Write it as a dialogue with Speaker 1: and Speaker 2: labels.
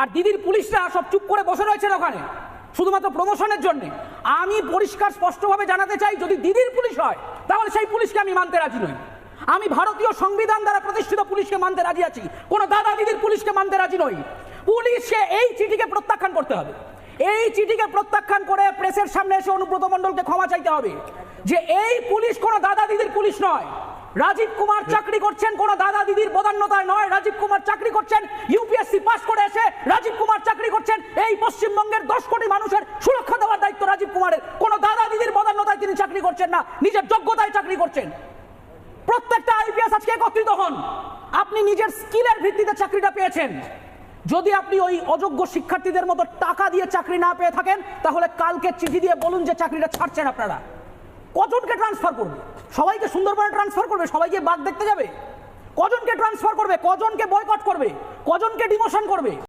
Speaker 1: আর দিদির পুলিশরা সব চুপ করে বসে রয়েছেন ওখানে। শুধুমাত্র প্রমোশনের জন্য। আমি পরিষ্কার স্পষ্টভাবে জানাতে চাই যদি দিদির পুলিশ হয় তাহলে সেই পুলিশকে আমি মানতে রাজি নই। আমি ভারতীয় সংবিধান দ্বারা প্রতিষ্ঠিত পুলিশকে মানতে রাজি আছি। কোনো দাদা দিদির পুলিশকে মানতে রাজি নই। পুলিশকে এই চিঠিকে প্রত্যাখ্যান করতে হবে। এই চিঠিকে প্রত্যাখ্যান করে প্রেসের সামনে এসে অনুব্রত মণ্ডলকে ক্ষমা চাইতে হবে যে এই পুলিশ কোনো দাদা দিদির পুলিশ নয়। রাজীব কুমার চাকরি করছেন কোনো দাদা দিদির বদান্যতায় নয়। রাজীব কুমার এই পশ্চিমবঙ্গের দশ কোটি মানুষের সুরক্ষা দেওয়ার দায়িত্ব রাজীব কুমারের। কোনো দাদা দিদির বদান্যতায় তিনি চাকরি করছেন না, নিজের যোগ্যতায় চাকরি করছেন। প্রত্যেকটা আইপিএস আজকে একত্রিত হন। আপনি নিজের স্কিলের ভিত্তিতে চাকরিটা পেয়েছেন। যদি আপনি ওই অযোগ্য শিক্ষার্থীদের মতো টাকা দিয়ে চাকরি না পেয়ে থাকেন, তাহলে কালকে চিঠি দিয়ে বলুন যে চাকরিটা ছাড়ছেন আপনারা। কজনকে ট্রান্সফার করবে? সবাইকে সুন্দরবনে ট্রান্সফার করবে? সবাইকে বাঘ দেখতে যাবে? কজনকে ট্রান্সফার করবে? কজনকে বয়কট করবে? কজনকে ডিমোশন করবে?